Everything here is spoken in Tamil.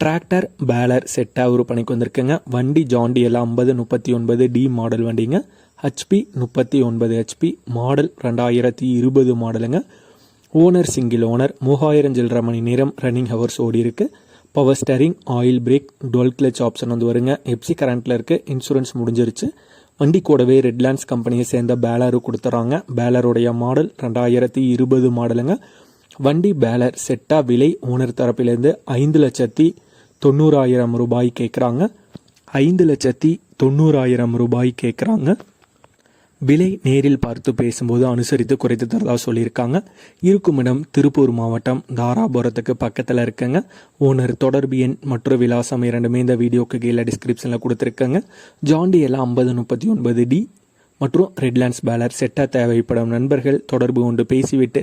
டிராக்டர் பேலர் செட்டாக ஒரு பணிக்கு வந்திருக்குங்க. வண்டி ஜாண்டி எல்லாம் ஐம்பது முப்பத்தி ஒன்பது டி மாடல் வண்டிங்க. ஹெச்பி முப்பத்தி ஒன்பது ஹெச்பி மாடல் ரெண்டாயிரத்தி இருபது மாடலுங்க ஓனர் சிங்கிள் ஓனர் மூவாயிரம் சில்லற மணி நேரம் ரன்னிங் ஹவர்ஸ் ஓடி இருக்கு. Power steering oil brake dual clutch option வந்து வருங்க. எப்சி கரண்ட்டில் இருக்குது இன்சூரன்ஸ் முடிஞ்சிருச்சு. வண்டி கூடவே ரெட்லாண்ட்ஸ் கம்பெனியை சேர்ந்த பேலரு கொடுத்துறாங்க. பேலருடைய மாடல் ரெண்டாயிரத்தி இருபது மாடலுங்க வண்டி பேலர் செட்டா விலை ஓனர் தரப்பிலிருந்து ஐந்து லட்சத்தி தொண்ணூறாயிரம் ரூபாய் கேட்குறாங்க. ஐந்து லட்சத்தி தொண்ணூறாயிரம் ரூபாய் கேட்குறாங்க. விலை நேரில் பார்த்து பேசும்போது அனுசரித்து குறைத்து தரதாக சொல்லியிருக்காங்க. இருக்கும் இடம் திருப்பூர் மாவட்டம் தாராபுரத்துக்கு பக்கத்தில் இருக்குங்க. ஓனர் தொடர்பு எண் மற்றும் விலாசம் இரண்டுமே இந்த வீடியோக்கு கீழே டிஸ்கிரிப்ஷனில் கொடுத்துருக்கங்க. ஜாண்டி எல்லாம் ஐம்பது முப்பத்தி ஒன்பது டி மற்றும் ரெட்லாண்ட்ஸ் பேலர் செட்டாக தேவைப்படும் நண்பர்கள் தொடர்பு கொண்டு பேசிவிட்டு